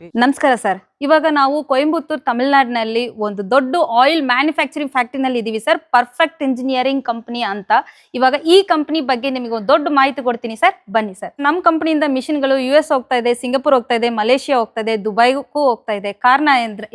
ನಮಸ್ಕಾರ ಸರ್. ಇವಾಗ ನಾವು ಕೊಯಂಬತ್ತೂರು ತಮಿಳ್ನಾಡಿನಲ್ಲಿ ಒಂದು ದೊಡ್ಡ ಆಯಿಲ್ ಮ್ಯಾನುಫ್ಯಾಕ್ಚರಿಂಗ್ ಫ್ಯಾಕ್ಟ್ರಿನಲ್ಲಿ ಇದ್ದೀವಿ ಸರ್. ಪರ್ಫೆಕ್ಟ್ ಇಂಜಿನಿಯರಿಂಗ್ ಕಂಪನಿ ಅಂತ. ಇವಾಗ ಈ ಕಂಪನಿ ಬಗ್ಗೆ ನಿಮಗೆ ಒಂದು ದೊಡ್ಡ ಮಾಹಿತಿ ಕೊಡ್ತೀನಿ ಸರ್. ಬನ್ನಿ ಸರ್. ನಮ್ಮ ಕಂಪನಿಯಿಂದ ಮಿಷಿನ್ಗಳು ಯು ಎಸ್ ಹೋಗ್ತಾ ಇದೆ ಸಿಂಗಾಪುರ್ ಹೋಗ್ತಾ ಇದೆ ಮಲೇಷಿಯಾ ಹೋಗ್ತಾ ಇದೆ ದುಬೈಗೂ ಹೋಗ್ತಾ ಇದೆ. ಕಾರಣ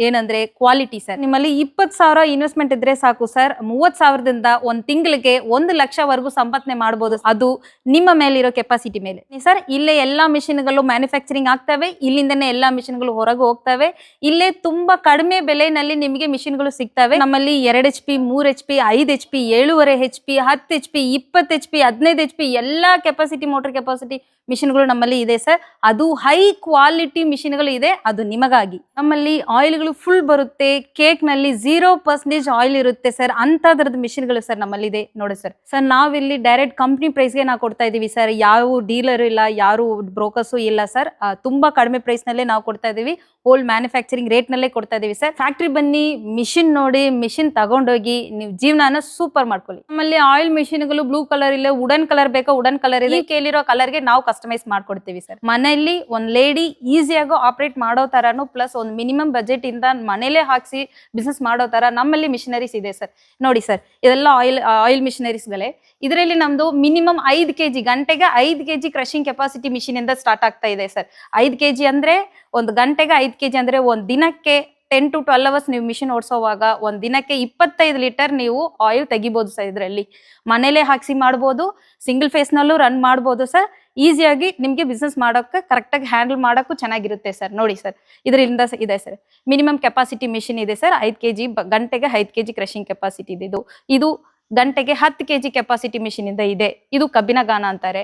ಏನ್ದ್ರೆ ಕ್ವಾಲಿಟಿ ಸರ್. ನಿಮ್ಮಲ್ಲಿ ಇಪ್ಪತ್ತು ಸಾವಿರ ಇನ್ವೆಸ್ಟ್ಮೆಂಟ್ ಇದ್ರೆ ಸಾಕು ಸರ್. ಮೂವತ್ತು ಸಾವಿರದಿಂದ ಒಂದು ತಿಂಗಳಿಗೆ ಒಂದು ಲಕ್ಷವರೆಗೂ ಸಂಪಾದನೆ ಮಾಡ್ಬೋದು. ಅದು ನಿಮ್ಮ ಮೇಲಿರೋ ಕೆಪಾಸಿಟಿ ಮೇಲೆ. ಸರ್, ಇಲ್ಲೇ ಎಲ್ಲಾ ಮಿಷಿನ್ಗಳು ಮ್ಯಾನುಫ್ಯಾಕ್ಚರಿಂಗ್ ಆಗ್ತವೆ. ಇಲ್ಲಿಂದನೇ ಎಲ್ಲಾ ಮಿಷಿನ್ಗಳು ಹೊರಗೆ ಹೋಗ್ತವೆ. ಇಲ್ಲೇ ತುಂಬಾ ಕಡಿಮೆ ಬೆಲೆನಲ್ಲಿ ನಿಮಗೆ ಮಿಷಿನ್ಗಳು ಸಿಗ್ತವೆ. ನಮ್ಮಲ್ಲಿ ಎರಡ್ ಎಚ್ ಪಿ ಮೂರ್ ಎಚ್ ಪಿ ಐದ್ ಎಚ್ ಪಿ ಏಳುವರೆ ಹೆಚ್ ಪಿ ಹತ್ತು ಎಚ್ ಪಿ ಇಪ್ಪತ್ತು ಎಚ್ ಪಿ ಹದಿನೈದು ಎಚ್ ಪಿ ಎಲ್ಲಾ ಕೆಪಾಸಿಟಿ ಮೋಟರ್ ಕೆಪಾಸಿಟಿ ಮಿಷಿನ್ಗಳು ನಮ್ಮಲ್ಲಿ ಇದೆ ಸರ್. ಅದು ಹೈ ಕ್ವಾಲಿಟಿ ಮಿಷಿನ್ಗಳು ಇದೆ. ಅದು ನಿಮಗಾಗಿ. ನಮ್ಮಲ್ಲಿ ಆಯಿಲ್ಗಳು ಫುಲ್ ಬರುತ್ತೆ. ಕೇಕ್ನಲ್ಲಿ ಜೀರೋ ಪರ್ಸೆಂಟೇಜ್ ಆಯಿಲ್ ಇರುತ್ತೆ ಸರ್. ಅಂತದ್ರದ್ದು ಮಿಷಿನ್ಗಳು ಸರ್ ನಮ್ಮಲ್ಲಿ ಇದೆ ನೋಡಿ ಸರ್. ಸರ್, ನಾವಿಲ್ಲಿ ಡೈರೆಕ್ಟ್ ಕಂಪ್ನಿ ಪ್ರೈಸ್ಗೆ ನಾವು ಕೊಡ್ತಾ ಇದೀವಿ ಸರ್. ಯಾವ ಡೀಲರ್ ಇಲ್ಲ, ಯಾರು ಬ್ರೋಕರ್ಸು ಇಲ್ಲ ಸರ್. ತುಂಬಾ ಕಡಿಮೆ ಪ್ರೈಸ್ ನಲ್ಲೇ ನಾವು ಕೊಡ್ತಾ ಇದೀವಿ. ಹೋಲ್ ಮ್ಯಾನುಫ್ಯಾಕ್ಚರಿಂಗ್ ರೇಟ್ ನಲ್ಲೇ ಕೊಡ್ತಾ ಇದೀವಿ ಸರ್. ಫ್ಯಾಕ್ಟ್ರಿ ಬನ್ನಿ ಮಿಷಿನ್ ನೋಡಿ ಮಿಷಿನ್ ತಗೊಂಡೋಗಿ ನೀವು ಜೀವನಾನ ಸೂಪರ್ ಮಾಡ್ಕೊಳ್ಳಿ. ನಮ್ಮಲ್ಲಿ ಆಯಿಲ್ ಮಿಷಿನ್ಗಳು ಬ್ಲೂ ಕಲರ್ ಇಲ್ಲ ವುಡನ್ ಕಲರ್ ಬೇಕಾ ವುಡನ್ ಕಲರ್ ಇದೆ. ಕೇಳಿರೋ ಕಲರ್ಗೆ ನಾವು ಕಸ್ಟಮೈಸ್ ಮಾಡ್ಕೊಡ್ತೀವಿ ಸರ್. ಮನೆಯಲ್ಲಿ ಒಂದ್ ಲೇಡಿ ಈಸಿಯಾಗಿ ಆಪರೇಟ್ ಮಾಡೋ ತರಾನು ಪ್ಲಸ್ ಒಂದು ಮಿನಿಮಮ್ ಬಜೆಟ್ ಇಂದ ಮನೇಲೆ ಹಾಕಿಸಿ ಬಿಸ್ನೆಸ್ ಮಾಡೋ ತರ ನಮ್ಮಲ್ಲಿ ಮಿಷನರೀಸ್ ಇದೆ ಸರ್. ನೋಡಿ ಸರ್, ಇದೆಲ್ಲ ಆಯಿಲ್ ಆಯಿಲ್ ಮಿಷನರೀಸ್ಗಳೇ ಇದರಲ್ಲಿ ನಮ್ದು ಮಿನಿಮಮ್ ಐದು ಕೆಜಿ, ಗಂಟೆಗೆ ಐದು ಕೆಜಿ ಕ್ರಷಿಂಗ್ ಕೆಪಾಸಿಟಿ ಮಿಷಿನ್ ಇಂದ ಸ್ಟಾರ್ಟ್ ಆಗ್ತಾ ಇದೆ ಸರ್. ಐದು ಕೆಜಿ ಅಂದ್ರೆ ಒಂದು ಗಂಟೆಗೆ ಐದು ಕೆ ಜಿ ಅಂದ್ರೆ ಒಂದು ದಿನಕ್ಕೆ ಟೆನ್ ಟು ಟ್ವೆಲ್ ಅವರ್ಸ್ ನೀವು ಮಿಷಿನ್ ಓಡಿಸೋವಾಗ ಒಂದು ದಿನಕ್ಕೆ ಇಪ್ಪತ್ತೈದು ಲೀಟರ್ ನೀವು ಆಯಿಲ್ ತೆಗಿಬೋದು ಸರ್ ಇದರಲ್ಲಿ. ಮನೇಲೆ ಹಾಕಿಸಿ ಮಾಡ್ಬೋದು ಸಿಂಗಲ್ ಫೇಸ್ನಲ್ಲೂ ರನ್ ಮಾಡ್ಬೋದು ಸರ್ ಈಸಿಯಾಗಿ ನಿಮಗೆ ಬಿಸ್ನೆಸ್ ಮಾಡೋಕ್ಕೆ ಕರೆಕ್ಟಾಗಿ ಹ್ಯಾಂಡಲ್ ಮಾಡೋಕ್ಕೂ ಚೆನ್ನಾಗಿರುತ್ತೆ ಸರ್ ನೋಡಿ ಸರ್ ಇದರಿಂದ ಇದೆ ಸರ್ ಮಿನಿಮಮ್ ಕೆಪಾಸಿಟಿ ಮಿಷಿನ್ ಇದೆ ಸರ್ ಐದು ಕೆ ಜಿ ಗಂಟೆಗೆ ಐದು ಕೆ ಜಿ ಕ್ರಷಿಂಗ್ ಕೆಪಾಸಿಟಿ ಇದೆ ಇದು. ಇದು ಗಂಟೆಗೆ ಹತ್ತು ಕೆ ಜಿ ಕೆಪಾಸಿಟಿ ಇಂದ ಇದೆ. ಇದು ಕಬ್ಬಿನ ಗಾನ ಅಂತಾರೆ.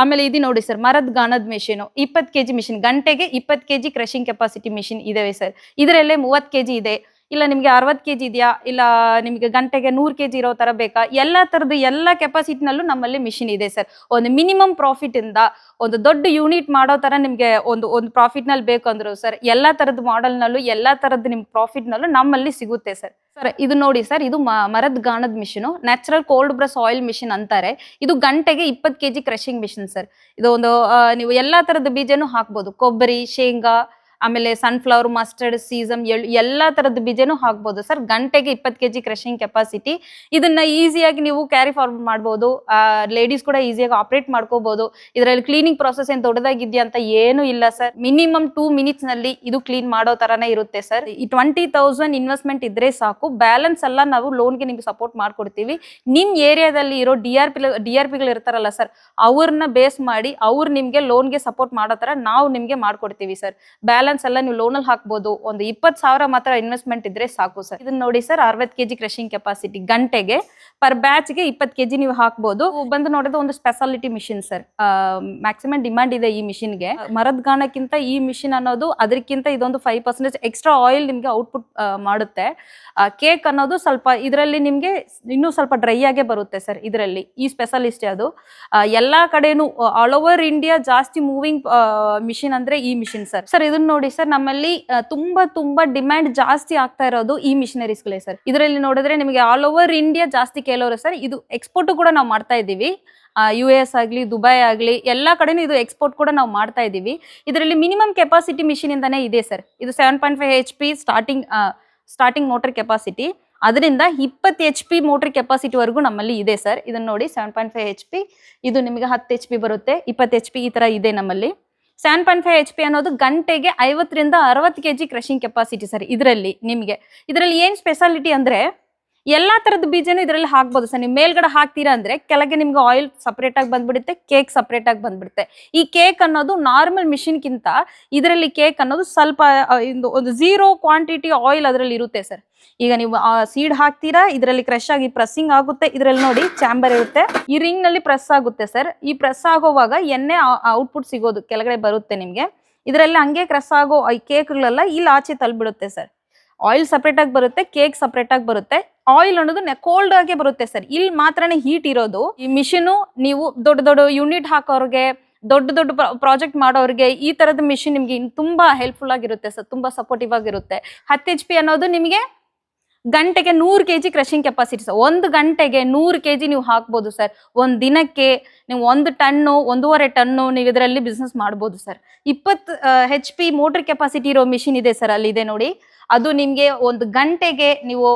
ಆಮೇಲೆ ಇದು ನೋಡಿ ಸರ್, ಮರದ ಗಾನದ ಮೆಷಿನ್ ಇಪ್ಪತ್ತು ಕೆ ಜಿ ಮಿಷಿನ್ ಗಂಟೆಗೆ ಇಪ್ಪತ್ತು K G crushing capacity machine ಇದಾವೆ ಸರ್. ಇದರಲ್ಲೇ ಮೂವತ್ತು ಕೆ ಜಿ ಇದೆ. ಇಲ್ಲ ನಿಮಗೆ ಅರವತ್ತು ಕೆ ಜಿ ಇದೆಯಾ? ಇಲ್ಲ ನಿಮಗೆ ಗಂಟೆಗೆ ನೂರು ಕೆ ಜಿ ಇರೋ ಥರ ಬೇಕಾ? ಎಲ್ಲ ಥರದ ಎಲ್ಲ ಕೆಪಾಸಿಟಿನಲ್ಲೂ ನಮ್ಮಲ್ಲಿ ಮಿಷಿನ್ ಇದೆ ಸರ್. ಒಂದು ಮಿನಿಮಮ್ ಪ್ರಾಫಿಟಿಂದ ಒಂದು ದೊಡ್ಡ ಯೂನಿಟ್ ಮಾಡೋ ಥರ ನಿಮಗೆ ಒಂದು ಒಂದು ಪ್ರಾಫಿಟ್ನಲ್ಲಿ ಬೇಕು ಅಂದ್ರು ಸರ್. ಎಲ್ಲ ಥರದ ಮಾಡೆಲ್ನಲ್ಲೂ, ಎಲ್ಲ ತರದ ನಿಮ್ ಪ್ರಾಫಿಟ್ ಪ್ರಾಫಿಟ್ನಲ್ಲೂ ನಮ್ಮಲ್ಲಿ ಸಿಗುತ್ತೆ ಸರ್. ಸರ್, ಇದು ನೋಡಿ ಸರ್, ಇದು ಮರದ ಗಾಣದ machine. Natural cold press oil machine ಅಂತಾರೆ. ಇದು ಗಂಟೆಗೆ ಇಪ್ಪತ್ತು K G crushing machine sir. ಇದು ಒಂದು ನೀವು ಎಲ್ಲಾ ತರದ ಬೀಜನೂ ಹಾಕ್ಬೋದು. ಕೊಬ್ಬರಿ, ಶೇಂಗಾ ಆಮೇಲೆ ಸನ್ಫ್ಲವರ್ ಮಸ್ಟರ್ಡ್ ಸೀಸಮ್ ಎಲ್ಲ ತರದ ಬೀಜನೂ ಹಾಕ್ಬೋದು. ಸರ್ ಗಂಟೆಗೆ ಇಪ್ಪತ್ತು ಕೆ ಜಿ ಕ್ರಷಿಂಗ್ ಕೆಪಾಸಿಟಿ ಇದನ್ನ ಈಸಿಯಾಗಿ ನೀವು ಕ್ಯಾರಿ ಫಾರ್ವರ್ಡ್ ಮಾಡ್ಬೋದು. ಲೇಡೀಸ್ ಕೂಡ ಈಸಿಯಾಗಿ ಆಪರೇಟ್ ಮಾಡ್ಕೋಬಹುದು ಇದರಲ್ಲಿ ಕ್ಲೀನಿಂಗ್ ಪ್ರೊಸೆಸ್ ಏನ್ ದೊಡ್ಡದಾಗಿದ್ಯಾ ಅಂತ ಏನು ಇಲ್ಲ ಸರ್ ಮಿನಿಮಮ್ ಟೂ ಮಿನಿಟ್ಸ್ನಲ್ಲಿ ಇದು ಕ್ಲೀನ್ ಮಾಡೋ ತರನೇ ಇರುತ್ತೆ ಸರ್ ಈ ಟ್ವೆಂಟಿ ತೌಸಂಡ್ ಇನ್ವೆಸ್ಟ್ಮೆಂಟ್ ಇದ್ರೆ ಸಾಕು. ಬ್ಯಾಲೆನ್ಸ್ ಎಲ್ಲ ನಾವು ಲೋನ್ಗೆ ನಿಮ್ಗೆ ಸಪೋರ್ಟ್ ಮಾಡ್ಕೊಡ್ತೀವಿ. ನಿಮ್ ಏರಿಯಾದಲ್ಲಿ ಇರೋ D R P D R ಪಿಗಳು ಇರ್ತಾರಲ್ಲ ಸರ್ ಅವ್ರನ್ನ ಬೇಸ್ ಮಾಡಿ ಅವ್ರು ನಿಮ್ಗೆ ಲೋನ್ಗೆ ಸಪೋರ್ಟ್ ಮಾಡೋ ತರ ನಾವು ನಿಮ್ಗೆ ಮಾಡ್ಕೊಡ್ತೀವಿ ಸರ್ ಬ್ಯಾಲೆನ್ಸ್ ಎಲ್ಲ ನೀವು ಲೋನಲ್ಲಿ ಹಾಕ್ಬೋದು. ಒಂದು ಇಪ್ಪತ್ತು ಸಾವಿರ ಮಾತ್ರ ಇನ್ವೆಸ್ಟ್ಮೆಂಟ್ ಇದ್ರೆ ಸಾಕು ಸರ್. ಇದನ್ನ ನೋಡಿ ಸರ್, ಅರವತ್ತು ಕೆಜಿ ಕ್ರಷಿಂಗ್ ಕೆಪಾಸಿಟಿ ಗಂಟೆಗೆ ಪರ್ ಬ್ಯಾಚ್ಗೆ ಇಪ್ಪತ್ತು ಕೆಜಿ ನೀವು ಹಾಕ್ಬೋದು. ಬಂದು ನೋಡೋದು ಒಂದು speciality machine sir. Maximum demand ಇದೆ ಈ ಮಿಷಿನ್ಗೆ ಮರದ ಗಾಣಕ್ಕಿಂತ ಈ ಮಿಷಿನ್ ಅನ್ನೋದು ಅದಕ್ಕಿಂತ ಇದೊಂದು ಫೈವ್ ಪರ್ಸೆಂಟೇಜ್ ಎಕ್ಸ್ಟ್ರಾ ಆಯಿಲ್ ನಿಮ್ಗೆ ಔಟ್ಪುಟ್ ಮಾಡುತ್ತೆ. ಕೇಕ್ ಅನ್ನೋದು ಸ್ವಲ್ಪ ಇದರಲ್ಲಿ ನಿಮ್ಗೆ ಇನ್ನೂ ಸ್ವಲ್ಪ ಡ್ರೈ ಆಗೇ ಬರುತ್ತೆ ಸರ್ ಇದರಲ್ಲಿ. ಈ ಸ್ಪೆಷಲಿಸ್ಟ್ ಅದು ಎಲ್ಲಾ ಕಡೆನೂ ಆಲ್ ಓವರ್ ಇಂಡಿಯಾ ಜಾಸ್ತಿ ಮೂವಿಂಗ್ ಮಿಷಿನ್ ಅಂದ್ರೆ ಈ ಮಿಷಿನ್ ಸರ್. ಸರ್, ಇದನ್ನ ನೋಡಿ ಸರ್, ನಮ್ಮಲ್ಲಿ ತುಂಬಾ ತುಂಬಾ ಡಿಮ್ಯಾಂಡ್ ಜಾಸ್ತಿ ಆಗ್ತಾ ಇರೋದು ಈ ಮಿಷನರೀಸ್ಗಳೇ ಸರ್. ಇದರಲ್ಲಿ ನೋಡಿದ್ರೆ ನಿಮಗೆ ಆಲ್ ಓವರ್ ಇಂಡಿಯಾ ಜಾಸ್ತಿ ಕೇಳೋರು ಸರ್, ಇದು ಎಕ್ಸ್ಪೋರ್ಟ್ ಕೂಡ ನಾವು ಮಾಡ್ತಾ ಇದ್ದೀವಿ. ಯು ಎಸ್ ಆಗಲಿ ದುಬೈ ಆಗಲಿ, ಎಲ್ಲ ಕಡೆನೂ ಇದು ಎಕ್ಸ್ಪೋರ್ಟ್ ಕೂಡ ನಾವು ಮಾಡ್ತಾ ಇದ್ದೀವಿ. ಇದರಲ್ಲಿ ಮಿನಿಮಮ್ ಕೆಪಾಸಿಟಿ ಮಿಷಿನ್ ಇಂದಾನೇ ಇದೆ ಸರ್. ಇದು seven point five H P starting starting motor capacity ಅದರಿಂದ ಇಪ್ಪತ್ತು ಎಚ್ ಪಿ ಮೋಟರ್ ಕೆಪಾಸಿಟಿವರೆಗೂ ನಮ್ಮಲ್ಲಿ ಇದೆ ಸರ್. ಇದನ್ನ ನೋಡಿ seven point five H P ಇದು ನಿಮಗೆ ಹತ್ತು ಎಚ್ ಪಿ ಬರುತ್ತೆ. ಇಪ್ಪತ್ತು ಎಚ್ ಪಿ ಈ ಥರ ಇದೆ ನಮ್ಮಲ್ಲಿ. Seven point five H P ಅನ್ನೋದು ಗಂಟೆಗೆ ಐವತ್ತರಿಂದ ಅರವತ್ತು K G crushing capacity sir, ಇದರಲ್ಲಿ ನಿಮಗೆ. ಇದರಲ್ಲಿ ಏನು ಸ್ಪೆಷಾಲಿಟಿ ಅಂದರೆ ಎಲ್ಲಾ ತರದ ಬೀಜನೂ ಇದರಲ್ಲಿ ಹಾಕ್ಬೋದು ಸರ್. ನೀವು ಮೇಲ್ಗಡೆ ಹಾಕ್ತೀರಾ ಅಂದ್ರೆ ಕೆಳಗೆ ನಿಮ್ಗೆ ಆಯಿಲ್ ಸಪ್ರೇಟ್ ಆಗಿ ಬಂದ್ಬಿಡುತ್ತೆ ಕೇಕ್ ಸಪ್ರೇಟ್ ಆಗಿ ಬಂದ್ಬಿಡುತ್ತೆ. ಈ ಕೇಕ್ ಅನ್ನೋದು ನಾರ್ಮಲ್ ಮಿಷಿನ್ಗಿಂತ ಇದರಲ್ಲಿ ಕೇಕ್ ಅನ್ನೋದು ಸ್ವಲ್ಪ ಒಂದು ಝೀರೋ ಕ್ವಾಂಟಿಟಿ ಆಯಿಲ್ ಅದರಲ್ಲಿ ಇರುತ್ತೆ ಸರ್. ಈಗ ನೀವು ಸೀಡ್ ಹಾಕ್ತೀರಾ, ಇದರಲ್ಲಿ ಕ್ರಶ್ ಆಗಿ ಪ್ರೆಸ್ಸಿಂಗ್ ಆಗುತ್ತೆ, ಇದರಲ್ಲಿ ನೋಡಿ ಚಾಂಬರ್ ಇರುತ್ತೆ. ಈ ರಿಂಗ್ನಲ್ಲಿ ಪ್ರೆಸ್ ಆಗುತ್ತೆ ಸರ್. ಈ ಪ್ರೆಸ್ ಆಗೋವಾಗ ಎಣ್ಣೆ ಔಟ್ಪುಟ್ ಸಿಗೋದು ಕೆಳಗಡೆ ಬರುತ್ತೆ ನಿಮ್ಗೆ. ಇದರಲ್ಲಿ ಹಂಗೆ ಕ್ರಸ್ ಆಗೋ ಈ ಕೇಕ್ಗಳೆಲ್ಲ ಇಲ್ಲಿ ಆಚೆ ತಲ್ಬಿಡುತ್ತೆ ಸರ್. ಆಯಿಲ್ ಸಪ್ರೇಟ್ ಆಗಿ ಬರುತ್ತೆ ಕೇಕ್ ಸಪ್ರೇಟ್ ಆಗಿ ಬರುತ್ತೆ. ಆಯಿಲ್ ಅನ್ನೋದು ಕೋಲ್ಡ್ ಆಗೇ ಬರುತ್ತೆ ಸರ್. ಇಲ್ಲಿ ಮಾತ್ರನೇ ಹೀಟ್ ಇರೋದು. ಈ ಮಿಷಿನು ನೀವು ದೊಡ್ಡ ದೊಡ್ಡ ಯೂನಿಟ್ ಹಾಕೋರ್ಗೆ, ದೊಡ್ಡ ದೊಡ್ಡ ಪ್ರಾಜೆಕ್ಟ್ ಮಾಡೋರಿಗೆ ಈ ತರದ ಮಿಷಿನ್ ನಿಮ್ಗೆ ತುಂಬಾ ಹೆಲ್ಪ್ಫುಲ್ ಆಗಿರುತ್ತೆ ಸರ್. ತುಂಬಾ ಸಪೋರ್ಟಿವ್ ಆಗಿರುತ್ತೆ. ಹತ್ತು ಎಚ್ ಪಿ ಅನ್ನೋದು ನಿಮಗೆ ಗಂಟೆಗೆ ನೂರು K G crushing capacity sir. ಒಂದು ಗಂಟೆಗೆ ನೂರು ಕೆ ಜಿ ನೀವು ಹಾಕ್ಬೋದು ಸರ್. ಒಂದು ದಿನಕ್ಕೆ ನೀವು ಒಂದು ಟನ್ನು, ಒಂದೂವರೆ ಟನ್ನು ನೀವು ಇದರಲ್ಲಿ ಬಿಸ್ನೆಸ್ ಮಾಡ್ಬೋದು ಸರ್. ಇಪ್ಪತ್ತು ಹೆಚ್ ಪಿ ಮೋಟರ್ ಕೆಪಾಸಿಟಿ ಇರೋ ಮಿಷಿನ್ ಇದೆ ಸರ್ ಅಲ್ಲಿ ಇದೆ ನೋಡಿ. ಅದು ನಿಮಗೆ ಒಂದು ಗಂಟೆಗೆ ನೀವು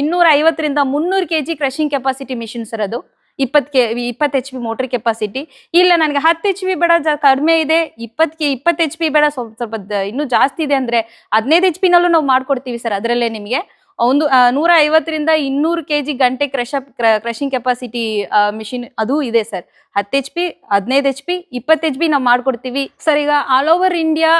ಇನ್ನೂರ ಐವತ್ತರಿಂದ ಮುನ್ನೂರು K G crushing capacity machine sir ಅದು. ಇಪ್ಪತ್ತು ಕೆ, ಇಪ್ಪತ್ತು ಎಚ್ ಪಿ ಮೋಟರ್ ಕೆಪಾಸಿಟಿ ಇಲ್ಲ, ನನಗೆ ಹತ್ತು ಎಚ್ ಪಿ ಬೇಡ ಕಡಿಮೆ ಇದೆ. ಇಪ್ಪತ್ತು ಕೆ, ಇಪ್ಪತ್ತು ಎಚ್ ಪಿ ಬೇಡ, ಸ್ವಲ್ಪ ಸ್ವಲ್ಪ ಇನ್ನೂ ಜಾಸ್ತಿ ಇದೆ ಅಂದರೆ ಹದಿನೈದು ಎಚ್ ಪಿನಲ್ಲೂ ನಾವು ಮಾಡಿಕೊಡ್ತೀವಿ ಸರ್ ಅದರಲ್ಲೇ ನಿಮಗೆ. ಒಂದು ನೂರ ಐವತ್ತರಿಂದ ಇನ್ನೂರು ಕೆ ಜಿ ಗಂಟೆ ಕ್ರಷ ಕ್ರಶಿಂಗ್ ಕೆಪಾಸಿಟಿ ಮಿಷಿನ್ ಅದು ಇದೆ ಸರ್. ಹತ್ತು ಎಚ್ ಪಿ ಹದಿನೈದು ಎಚ್ ಪಿ ಇಪ್ಪತ್ತು ಎಚ್ ಪಿ ನಾವು ಮಾಡ್ಕೊಡ್ತೀವಿ. ಸರ್, ಈಗ ಆಲ್ ಓವರ್ ಇಂಡಿಯಾ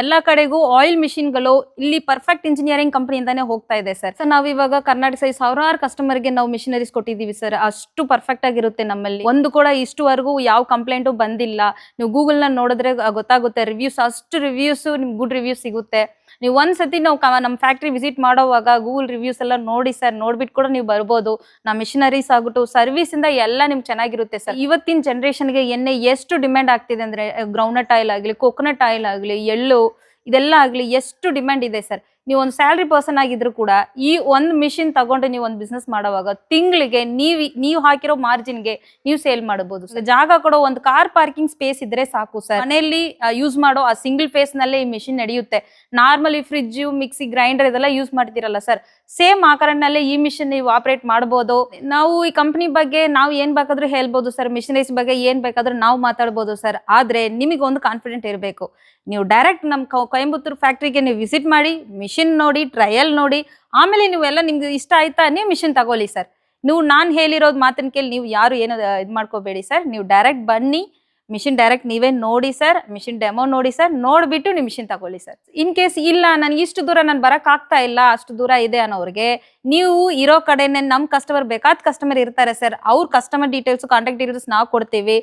ಎಲ್ಲ ಕಡೆಗೂ ಆಯಿಲ್ ಮಿಷಿನ್ಗಳು ಇಲ್ಲಿ ಪರ್ಫೆಕ್ಟ್ ಇಂಜಿನಿಯರಿಂಗ್ ಕಂಪ್ನಿಯಿಂದಾನೇ ಹೋಗ್ತಾ ಇದೆ ಸರ್. ಸರ್ ನಾವು ಇವಾಗ ಕರ್ನಾಟಕ ಸೈಜ್ ಸಾವಿರಾರು ಕಸ್ಟಮರ್ಗೆ ನಾವು ಮಿಷಿನರೀಸ್ ಕೊಟ್ಟಿದ್ದೀವಿ ಸರ್. ಅಷ್ಟು ಪರ್ಫೆಕ್ಟ್ ಆಗಿರುತ್ತೆ ನಮ್ಮಲ್ಲಿ. ಒಂದು ಕೂಡ ಇಷ್ಟುವರೆಗೂ ಯಾವ ಕಂಪ್ಲೇಂಟು ಬಂದಿಲ್ಲ. ನೀವು ಗೂಗಲ್ನ ನೋಡಿದ್ರೆ ಗೊತ್ತಾಗುತ್ತೆ. ರಿವ್ಯೂಸ್ ಅಷ್ಟು ರಿವ್ಯೂಸು ನಿಮ್ಗೆ ಗುಡ್ ರಿವ್ಯೂಸ್ ಸಿಗುತ್ತೆ. ನೀವು ಒಂದ್ಸತಿ ನಾವು ನಮ್ಮ ಫ್ಯಾಕ್ಟ್ರಿ ವಿಸಿಟ್ ಮಾಡೋವಾಗ ಗೂಗಲ್ ರಿವ್ಯೂಸ್ ಎಲ್ಲ ನೋಡಿ ಸರ್ ನೋಡ್ಬಿಟ್ಟು ಕೂಡ ನೀವು ಬರ್ಬೋದು. ನಮ್ಮ ಮಿಷಿನರೀಸ್ ಆಗ್ಬಿಟ್ಟು ಸರ್ವಿಸ್ ಇಂದ ಎಲ್ಲ ನಿಮ್ಗೆ ಚೆನ್ನಾಗಿರುತ್ತೆ ಸರ್ ಇವತ್ತಿನ ಜನರೇಷನ್ಗೆ ಎಣ್ಣೆ ಎಷ್ಟು ಡಿಮ್ಯಾಂಡ್ ಆಗ್ತಿದೆ ಅಂದ್ರೆ ಗ್ರೌಂಡ್ನಟ್ ಆಯಿಲ್ ಆಗಲಿ ಕೋಕೋನಟ್ ಆಯಿಲ್ ಆಗಲಿ, ಎಳ್ಳು, ಇದೆಲ್ಲ ಆಗಲಿ ಎಷ್ಟು ಡಿಮ್ಯಾಂಡ್ ಇದೆ ಸರ್ ನೀವು ಒಂದು ಸ್ಯಾಲ್ರಿ ಪರ್ಸನ್ ಆಗಿದ್ರು ಕೂಡ ಈ ಒಂದು ಮಿಷಿನ್ ತಗೊಂಡು ನೀವು ಒಂದು ಬಿಸ್ನೆಸ್ ಮಾಡುವಾಗ ತಿಂಗಳಿಗೆ ನೀವು ನೀವು ಹಾಕಿರೋ ಮಾರ್ಜಿನ್ಗೆ ನೀವು ಸೇಲ್ ಮಾಡಬಹುದು. ಜಾಗ ಕೊಡೋ ಒಂದು ಕಾರ್ ಪಾರ್ಕಿಂಗ್ ಸ್ಪೇಸ್ ಇದ್ರೆ ಸಾಕು ಸರ್ ಮನೆಯಲ್ಲಿ ಯೂಸ್ ಮಾಡೋ ಆ ಸಿಂಗಲ್ ಫೇಸ್ ನಲ್ಲೇ ಈ ಮಿಷಿನ್ ನಡೆಯುತ್ತೆ. ನಾರ್ಮಲಿ ಫ್ರಿಜ್ ಮಿಕ್ಸಿ ಗ್ರೈಂಡರ್ ಇದೆಲ್ಲ ಯೂಸ್ ಮಾಡ್ತಿರಲ್ಲ ಸರ್ ಸೇಮ್ ಆಕಾರನಲ್ಲೇ ಈ ಮಿಷಿನ್ ನೀವು ಆಪರೇಟ್ ಮಾಡಬಹುದು. ನಾವು ಈ ಕಂಪನಿ ಬಗ್ಗೆ ನಾವು ಏನ್ ಬೇಕಾದ್ರೂ ಹೇಳ್ಬೋದು ಸರ್ ಮಿಷಿನರೀಸ್ ಬಗ್ಗೆ ಏನ್ ಬೇಕಾದ್ರೂ ನಾವು ಮಾತಾಡ್ಬೋದು ಸರ್ ಆದ್ರೆ ನಿಮಗೆ ಒಂದು ಕಾನ್ಫಿಡೆಂಟ್ ಇರಬೇಕು. ನೀವು ಡೈರೆಕ್ಟ್ ನಮ್ಮ ಕೊಯಂಬತ್ತೂರು ಫ್ಯಾಕ್ಟ್ರಿಗೆ ನೀವು ವಿಸಿಟ್ ಮಾಡಿ ಮಿಷಿನ್ ನೋಡಿ ಟ್ರಯಲ್ ನೋಡಿ, ಆಮೇಲೆ ನೀವು ಎಲ್ಲ ನಿಮ್ಗೆ ಇಷ್ಟ ಆಯ್ತಾ ನೀವು ಮಿಷಿನ್ ತಗೊಳ್ಳಿ ಸರ್ ನೀವು ನಾನು ಹೇಳಿರೋದು ಮಾತಿನ ಕೇಳಿ ನೀವು ಯಾರು ಏನು ಇದು ಮಾಡ್ಕೋಬೇಡಿ ಸರ್ ನೀವು ಡೈರೆಕ್ಟ್ ಬನ್ನಿ ಮಿಷಿನ್ ಡೈರೆಕ್ಟ್ ನೀವೇ ನೋಡಿ ಸರ್ ಮಿಷಿನ್ ಡೆಮೋ ನೋಡಿ ಸರ್ ನೋಡಿಬಿಟ್ಟು ನೀವು ಮಿಷಿನ್ ತಗೊಳ್ಳಿ ಸರ್ ಇನ್ ಕೇಸ್ ಇಲ್ಲ, ನನಗೆ ಇಷ್ಟು ದೂರ ನಾನು ಬರೋಕ್ಕಾಗ್ತಾ ಇಲ್ಲ, ಅಷ್ಟು ದೂರ ಇದೆ ಅನ್ನೋರಿಗೆ, ನೀವು ಇರೋ ಕಡೆನೇ ನಮ್ಮ ಕಸ್ಟಮರ್ ಬೇಕಾದ ಕಸ್ಟಮರ್ ಇರ್ತಾರೆ ಸರ್ ಅವ್ರ ಕಸ್ಟಮರ್ ಡೀಟೇಲ್ಸ್ ಕಾಂಟ್ಯಾಕ್ಟ್ ಡೀಟೇಲ್ಸ್ ನಾವು ಕೊಡ್ತೀವಿ.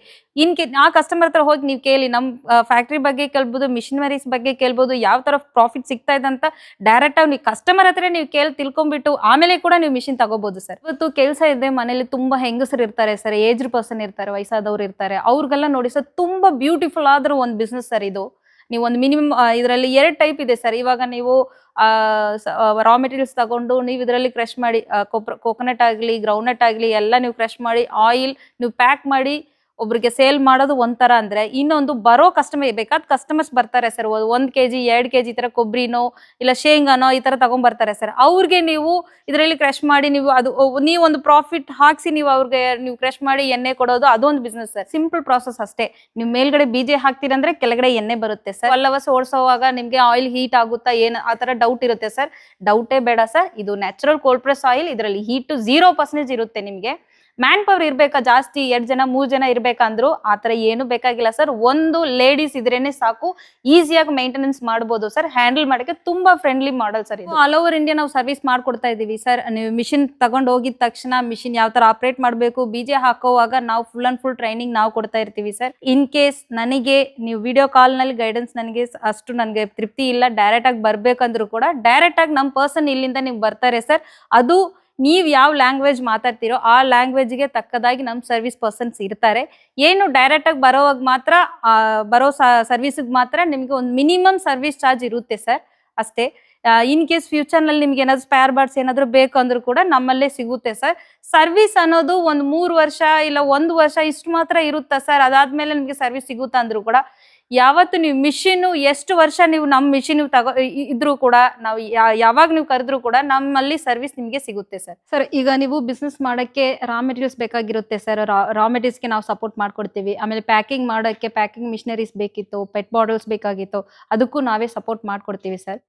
ಇನ್ ಆ ಕಸ್ಟಮರ್ ಹತ್ರ ಹೋಗಿ ನೀವು ಕೇಳಿ ನಮ್ಮ ಫ್ಯಾಕ್ಟ್ರಿ ಬಗ್ಗೆ ಕೇಳ್ಬೋದು ಮಿಷಿನರೀಸ್ ಬಗ್ಗೆ ಕೇಳ್ಬೋದು, ಯಾವ ತರ ಪ್ರಾಫಿಟ್ ಸಿಗ್ತಾ ಇದೆ ಅಂತ ಡೈರೆಕ್ಟ್ ಆಗಿ ನೀವು ಕಸ್ಟಮರ್ ಹತ್ರ ನೀವು ಕೇಳಿ ತಿಳ್ಕೊಂಡ್ಬಿಟ್ಟು ಆಮೇಲೆ ಕೂಡ ನೀವು ಮಿಷಿನ್ ತಗೋಬಹುದು ಸರ್. ಇವತ್ತು ಕೆಲಸ ಇದೆ, ಮನೇಲಿ ತುಂಬಾ ಹೆಂಗಸರು ಇರ್ತಾರೆ ಸರ್ ಏಜ್ ಪರ್ಸನ್ ಇರ್ತಾರೆ, ವಯಸ್ಸಾದವ್ರು ಇರ್ತಾರೆ. ಅವ್ರಿಗೆಲ್ಲ ನೋಡಿ ಸರ್, ತುಂಬಾ ಬ್ಯೂಟಿಫುಲ್ ಆದ್ರೂ ಒಂದು ಬಿಸ್ನೆಸ್ ಸರ್ ಇದು. ನೀವು ಒಂದು ಮಿನಿಮಮ್ ಇದರಲ್ಲಿ ಎರಡು ಟೈಪ್ ಇದೆ ಸರ್. ಇವಾಗ ನೀವು ರಾ ಮೆಟೀರಿಯಲ್ಸ್ ತಗೊಂಡು ನೀವು ಇದರಲ್ಲಿ ಕ್ರಶ್ ಮಾಡಿ ಕೋಕೋನಟ್ ಆಗಲಿ ಗ್ರೌಂಡ್ನಟ್ ಆಗಲಿ ಎಲ್ಲ ನೀವು ಕ್ರಶ್ ಮಾಡಿ ಆಯಿಲ್ ನೀವು ಪ್ಯಾಕ್ ಮಾಡಿ ಒಬ್ರಿಗೆ ಸೇಲ್ ಮಾಡೋದು ಒಂಥರ ಅಂದ್ರೆ ಇನ್ನೊಂದು ಬರೋ ಕಸ್ಟಮರ್ ಬೇಕಾದ ಕಸ್ಟಮರ್ಸ್ ಬರ್ತಾರೆ ಸರ್ ಒಂದ್ ಕೆ ಜಿ ಎರಡು ಕೆ ಜಿ ಈ ತರ ಕೊಬ್ಬರಿನೋ ಇಲ್ಲ ಶೇಂಗಾನೋ ಈ ತರ ತಗೊಂಡ್ಬರ್ತಾರೆ ಸರ್ ಅವ್ರಿಗೆ ನೀವು ಇದರಲ್ಲಿ ಕ್ರಶ್ ಮಾಡಿ ನೀವು ಅದು ನೀವು ಒಂದು ಪ್ರಾಫಿಟ್ ಹಾಕಿಸಿ ನೀವು ಅವ್ರಿಗೆ ನೀವು ಕ್ರಶ್ ಮಾಡಿ ಎಣ್ಣೆ ಕೊಡೋದು ಅದೊಂದು ಬಿಸ್ನೆಸ್ ಸರ್ ಸಿಂಪಲ್ ಪ್ರಾಸೆಸ್ ಅಷ್ಟೇ. ನೀವು ಮೇಲ್ಗಡೆ ಬೀಜ ಹಾಕ್ತೀರಂದ್ರೆ ಕೆಳಗಡೆ ಎಣ್ಣೆ ಬರುತ್ತೆ ಸರ್ ಅಲ್ಲವಸ ಓಡಿಸೋವಾಗ ನಿಮಗೆ ಆಯಿಲ್ ಹೀಟ್ ಆಗುತ್ತಾ ಏನು, ಆ ತರ ಡೌಟ್ ಇರುತ್ತೆ ಸರ್ ಡೌಟೇ ಬೇಡ ಸರ್ ಇದು ನ್ಯಾಚುರಲ್ ಕೋಲ್ಡ್ ಪ್ರೆಸ್ ಆಯಿಲ್ ಇದರಲ್ಲಿ ಹೀಟ್ ಜೀರೋ ಪರ್ಸೆಂಟೇಜ್ ಇರುತ್ತೆ ನಿಮಗೆ. ಮ್ಯಾನ್ ಪವರ್ ಇರ್ಬೇಕಾ ಜಾಸ್ತಿ, ಎರಡ್ ಜನ, ಮೂರ್ ಜನ ಇರ್ಬೇಕಂದ್ರು ಆತರ ತರ ಏನು ಬೇಕಾಗಿಲ್ಲ ಸರ್. ಒಂದು ಲೇಡೀಸ್ ಇದ್ರೇನೆ ಸಾಕು. ಈಸಿಯಾಗಿ ಮೇಂಟೆನೆನ್ಸ್ ಮಾಡಬಹುದು ಸರ್. ಹ್ಯಾಂಡಲ್ ಮಾಡಕ್ಕೆ ತುಂಬಾ friendly model sir all over India ನಾವು ಸರ್ವಿಸ್ ಮಾಡ್ಕೊಡ್ತಾ ಇದೀವಿ ಸರ್. ನೀವು ಮಿಷಿನ್ ತಗೊಂಡ್ ಹೋಗಿದ ತಕ್ಷಣ ಮಿಷಿನ್ ಯಾವ ತರ ಆಪರೇಟ್ ಮಾಡಬೇಕು, ಬೀಜ ಹಾಕೋವಾಗ ನಾವು ಫುಲ್ ಅಂಡ್ ಫುಲ್ ಟ್ರೈನಿಂಗ್ ನಾವು ಕೊಡ್ತಾ ಇರ್ತೀವಿ ಸರ್. ಇನ್ ಕೇಸ್ ನನಗೆ, ನೀವು ವಿಡಿಯೋ ಕಾಲ್ನಲ್ಲಿ ಗೈಡೆನ್ಸ್ ನನಗೆ ಅಷ್ಟು ನನಗೆ ತೃಪ್ತಿ ಇಲ್ಲ ಡೈರೆಕ್ಟ್ ಆಗಿ ಬರ್ಬೇಕಂದ್ರು ಕೂಡ ಡೈರೆಕ್ಟ್ ಆಗಿ ನಮ್ಮ ಪರ್ಸನ್ ಇಲ್ಲಿಂದ ನೀವು ಬರ್ತಾರೆ ಸರ್. ಅದು ನೀವು ಯಾವ ಲ್ಯಾಂಗ್ವೇಜ್ ಮಾತಾಡ್ತೀರೋ ಆ ಲ್ಯಾಂಗ್ವೇಜ್ಗೆ ತಕ್ಕದಾಗಿ ನಮ್ಮ ಸರ್ವಿಸ್ ಪರ್ಸನ್ಸ್ ಇರ್ತಾರೆ. ಏನು ಡೈರೆಕ್ಟ್ ಆಗಿ ಬರೋವಾಗ ಮಾತ್ರ ಬರೋ ಸರ್ವಿಸ್ಗೆ ಮಾತ್ರ ನಿಮಗೆ ಒಂದು ಮಿನಿಮಮ್ ಸರ್ವಿಸ್ ಚಾರ್ಜ್ ಇರುತ್ತೆ ಸರ್ ಅಷ್ಟೇ. ಇನ್ ಕೇಸ್ ಫ್ಯೂಚರ್ನಲ್ಲಿ ನಿಮ್ಗೆ ಏನಾದ್ರು ಸ್ಪೇರ್ ಬಾರ್ಡ್ಸ್ ಏನಾದ್ರು ಬೇಕು ಅಂದ್ರೂ ಕೂಡ ನಮ್ಮಲ್ಲೇ ಸಿಗುತ್ತೆ ಸರ್ ಸರ್ವಿಸ್ ಅನ್ನೋದು ಒಂದು ಮೂರು ವರ್ಷ ಇಲ್ಲ ಒಂದು ವರ್ಷ ಇಷ್ಟು ಮಾತ್ರ ಇರುತ್ತಾ ಸರ್ ಅದಾದ್ಮೇಲೆ ನಿಮಗೆ ಸರ್ವಿಸ್ ಸಿಗುತ್ತಾ ಅಂದ್ರೂ ಕೂಡ ಯಾವತ್ತು ನೀವು ಮಿಷಿನ್ ಎಷ್ಟು ವರ್ಷ ನೀವು ನಮ್ಮ ಮಿಷಿನ್ ತಗೋ ಇದ್ರೂ ಕೂಡ ನಾವು ಯಾವಾಗ ನೀವು ಕರೆದ್ರೂ ಕೂಡ ನಮ್ಮಲ್ಲಿ ಸರ್ವಿಸ್ ನಿಮಗೆ ಸಿಗುತ್ತೆ ಸರ್. ಸರ್, ಈಗ ನೀವು ಬಿಸ್ನೆಸ್ ಮಾಡೋಕ್ಕೆ ರಾ ಮೆಟೀರಿಯಲ್ಸ್ ಬೇಕಾಗಿರುತ್ತೆ ಸರ್. ರಾ ಮೆಟೀರಿಯಲ್ಸ್ಗೆ ನಾವು ಸಪೋರ್ಟ್ ಮಾಡ್ಕೊಡ್ತೀವಿ. ಆಮೇಲೆ ಪ್ಯಾಕಿಂಗ್ ಮಾಡೋಕ್ಕೆ ಪ್ಯಾಕಿಂಗ್ ಮಿಷನರೀಸ್ ಬೇಕಿತ್ತು ಪೆಟ್ ಬಾಟಲ್ಸ್ ಬೇಕಾಗಿತ್ತು, ಅದಕ್ಕೂ ನಾವೇ ಸಪೋರ್ಟ್ ಮಾಡ್ಕೊಡ್ತೀವಿ ಸರ್.